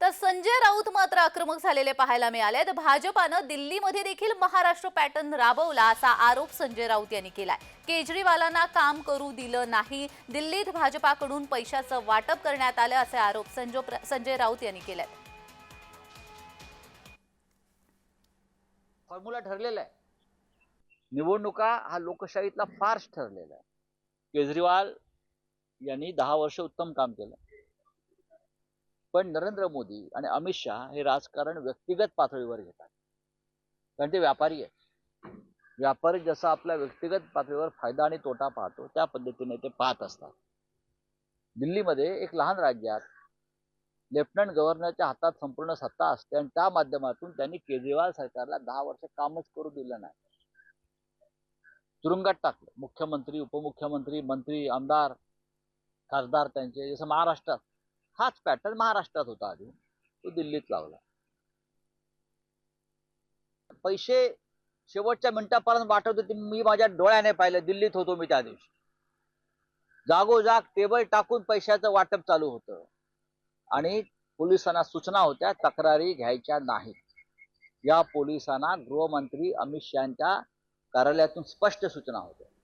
तर संजय राऊत मात्र आक्रमक झालेले पाहायला मिळाले तर भाजपानं दिल्लीमध्ये देखील महाराष्ट्र पॅटर्न राबवला असा आरोप संजय राऊत यांनी केलाय. केजरीवालांना काम करू दिलं नाही. दिल्लीत भाजपाकडून पैशाचं वाटप करण्यात आलं असे आरोप संजो- संजय राऊत यांनी केले फॉर्म्युला ठरलेला आहे. निवडणुका हा लोकशाहीतला फार्स ठरलेला आहे. केजरीवाल यांनी दहा वर्ष उत्तम काम केलं. पण नरेंद्र मोदी आणि अमित शहा हे राजकारण व्यक्तिगत पातळीवर घेतात. कारण ते व्यापारी आहेत. व्यापारी जसा आपल्या व्यक्तिगत पातळीवर फायदा आणि तोटा पाहतो त्या पद्धतीने ते पाहत असतात. दिल्लीमध्ये एक लहान राज्यात लेफ्टनंट गव्हर्नरच्या हातात संपूर्ण सत्ता असते आणि त्या माध्यमातून त्यांनी केजरीवाल सरकारला दहा वर्ष कामच करू दिलं नाही. तुरुंगात टाकलं. मुख्यमंत्री उपमुख्यमंत्री मंत्री आमदार खासदार त्यांचे जसं महाराष्ट्रात. हाच पॅटर्न महाराष्ट्रात होता आधी. तो दिल्लीत लावला. पैसे शेवटच्या मिनिटापर्यंत वाटत होते मी माझ्या डोळ्याने पाहिलं दिल्लीत होतो मी त्या दिवशी. जागोजाग टेबल टाकून पैशाचं वाटप चालू होतं. आणि पोलिसांना सूचना होत्या तक्रारी घ्यायच्या नाहीत. या पोलिसांना गृहमंत्री अमित शहाच्या कार्यालयातून स्पष्ट सूचना होत्या.